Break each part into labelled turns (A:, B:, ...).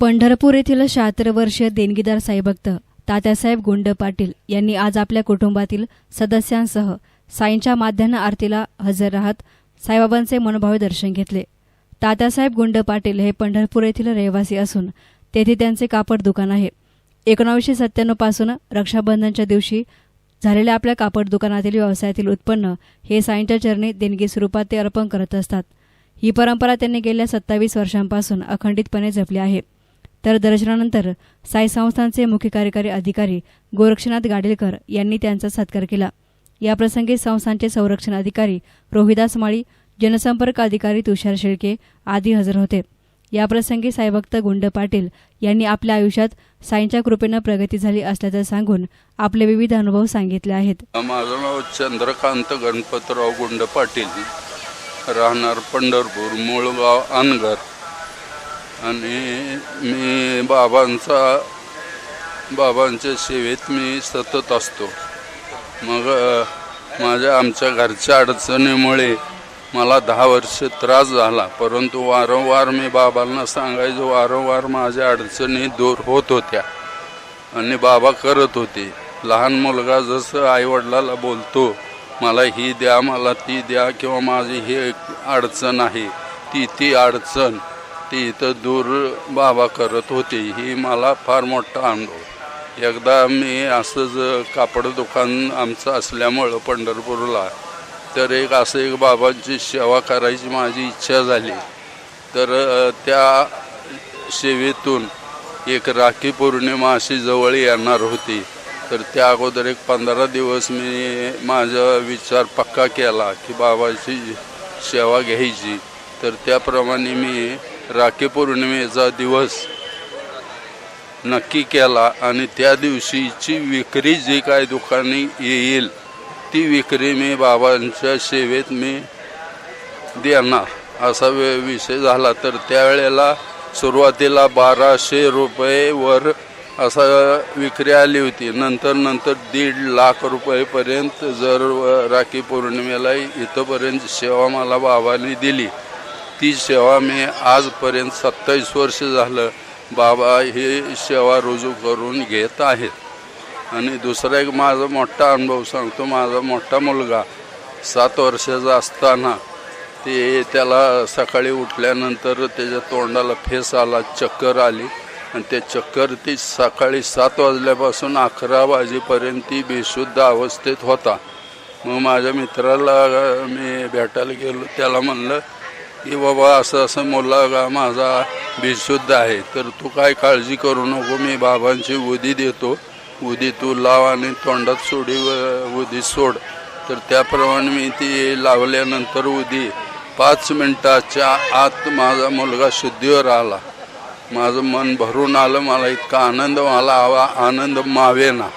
A: पंढरपूर येथील शहात्तर वर्षीय देणगीदार साईभक्त तात्यासाहेब गुंड पाटील यांनी आज आपल्या कुटुंबातील सदस्यांसह साईंच्या माध्यान्ह आरतीला हजर राहत साईबाबांचे मनोभावे दर्शन घेतले. तात्यासाहेब गुंड पाटील हे पंढरपूर येथील रहिवासी असून तेथे त्यांचे कापड दुकान आहे. एकोणावीसशे सत्त्याण्णवपासून रक्षाबंधनच्या दिवशी झालेल्या आपल्या कापड दुकानातील व्यवसायातील उत्पन्न हे साईंच्या चरणी देणगी स्वरूपात ते अर्पण करत असतात. ही परंपरा त्यांनी गेल्या सत्तावीस वर्षांपासून अखंडितपणे जपली आहे. तर दर्शनानंतर साई संस्थानचे मुख्य कार्यकारी अधिकारी गोरक्षनाथ गाडेलकर यांनी त्यांचा सत्कार केला. याप्रसंगी संस्थानचे संरक्षण अधिकारी रोहिदास माळी जनसंपर्क अधिकारी तुषार शेळके आदी हजर होते. याप्रसंगी साईभक्त गुंड पाटील यांनी आपल्या आयुष्यात साईंच्या कृपेनं प्रगती झाली असल्याचं सांगून आपले विविध अनुभव सांगितले आहेत.
B: माझं नाव चंद्रकांत गणपतराव गुंड पाटील. राहणार पंढरपूर मूळगाव अनगर. आणि मी बाबांचा बाबांच्या सेवेत मी सतत असतो. मग माझ्या आमच्या घरच्या अडचणीमुळे मला दहा वर्ष त्रास झाला. परंतु वारंवार मी बाबांना सांगायचो वारंवार माझ्या अडचणी दूर होत होत्या आणि बाबा करत होते. लहान मुलगा जसं आईवडिलाला बोलतो मला ही द्या मला ती द्या किंवा माझी ही एक अडचण आहे ती ती अडचण. ती इथं दूर बाबा करत होते ही मला फार मोठा अनुभव. एकदा मी असंच कापड दुकान आमचं असल्यामुळं पंढरपूरला तर एक असं एक बाबांची सेवा करायची माझी इच्छा झाली. तर त्या सेवेतून एक राखी पौर्णिमा अशी जवळ येणार होती. तर त्या अगोदर एक पंधरा दिवस मी माझा विचार पक्का केला की बाबाची सेवा घ्यायची. तर त्याप्रमाणे मी राखी पौर्णिमेचा दिवस नक्की केला आणि त्या दिवशीची विक्री जी काय दुकानी येईल ती विक्री मी बाबांच्या सेवेत मी देणार. असा वे विषय झाला तर त्यावेळेला सुरुवातीला बाराशे रुपये वर असा विक्री आली होती. नंतर नंतर दीड लाख रुपयेपर्यंत जर राखी पौर्णिमेला इथंपर्यंत सेवा मला बाबांनी दिली. ती सेवा मी आजपर्यंत सत्तावीस वर्ष झालं. बाबा ही सेवा रुजू करून घेत आहेत. आणि दुसरा एक माझा मोठा अनुभव सांगतो. माझा मोठा मुलगा सात वर्षाचा असताना ते त्याला सकाळी उठल्यानंतर त्याच्या तोंडाला फेस आला चक्कर आली. आणि ते चक्कर ती सकाळी सात वाजल्यापासून अकरा वाजेपर्यंत ती बेशुद्ध अवस्थेत होता. मग माझ्या मित्राला मी भेटायला गेलो. त्याला म्हणलं की बाबा असं असं मुलगा माझा बिशुद्ध आहे. तर तू काय काळजी करू नको मी बाबांची उदी देतो. उदी तू लाव आणि तोंडात सोडी व उदी सोड. तर त्याप्रमाणे मी ती लावल्यानंतर उदी. पाच मिनिटाच्या आत माझा मुलगा शुद्धीवर आला. माझं मन भरून आलं मला इतका आनंद मला आवा आनंद मावेना.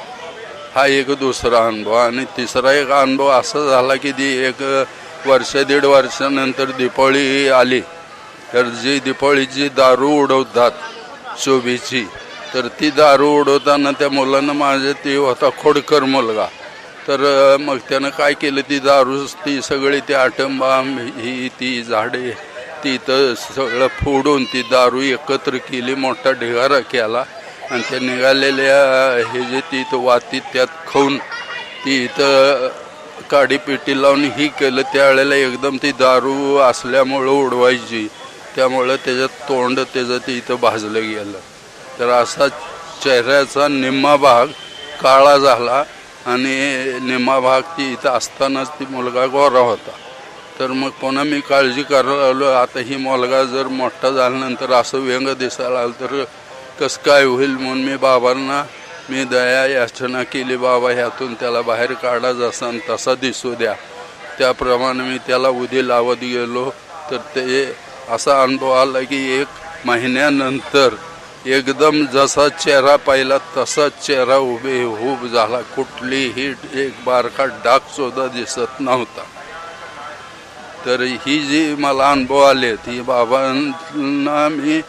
B: हा एक दुसरा अनुभव. आणि तिसरा एक अनुभव असा झाला की ती एक वर्ष दीड वर्षानंतर दीपावली आली. तर जी दीपावळीची दारू उडवतात शोभेची तर ती दारू उडवताना त्या मुलांना माझे ती होता खोडकर मुलगा. तर मग त्यानं काय केलं? ती दारू ती सगळी ती आटंबाम ही ती झाडे ती तर सगळं फोडून ती दारू एकत्र केली मोठा ढिगारा केला. आणि त्या निघालेल्या हे जे ती तर वाती त्यात खाऊन ती इथं काडीपेटी लावून ही केलं त्यावेळेला एकदम ती दारू असल्यामुळं उडवायची. त्यामुळं त्याच्यात तोंड त्याचं ते इथं भाजलं गेलं. तर असा चेहऱ्याचा निम्मा भाग काळा झाला आणि निम्मा भाग ती इथं असतानाच ती मुलगा गोरा होता. तर मग पुन्हा मी काळजी करायला लागलो. आता ही मुलगा जर मोठा झाल्यानंतर असं व्यंग दिसायला आलं तर कसं काय होईल म्हणून मी बाबांना मी दया याचना केली बाबा ह्यातून त्याला बाहेर काढा जसा तसा दिसू द्या. त्याप्रमाणे मी त्याला उदी लावत गेलो. तर ते असा अनुभव आला की एक महिन्यानंतर एकदम जसा चेहरा पाहिला तसा चेहरा उभे उभ झाला. कुठलीही एक बारका डागसुद्धा दिसत नव्हता. तर ही जी मला अनुभव आले ती बाबांना मी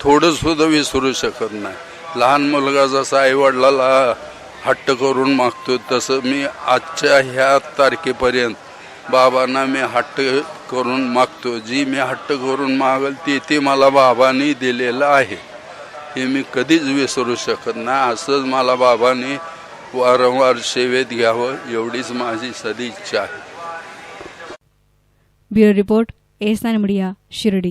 B: थोडंसुद्धा विसरू शकत नाही. लहान मुलगा जसा आईवडिलाला हट्ट करून मागतो तसं मी आजच्या ह्या तारखेपर्यंत बाबांना मी हट्ट करून मागतो जी मी हट्ट करून मागल ती ती मला बाबांनी दिलेलं आहे. हे मी कधीच विसरू शकत नाही. असंच मला बाबांनी वारंवार सेवेत घ्यावं एवढीच माझी सदिच्छा आहे.
A: Bureau report S media Shirdi.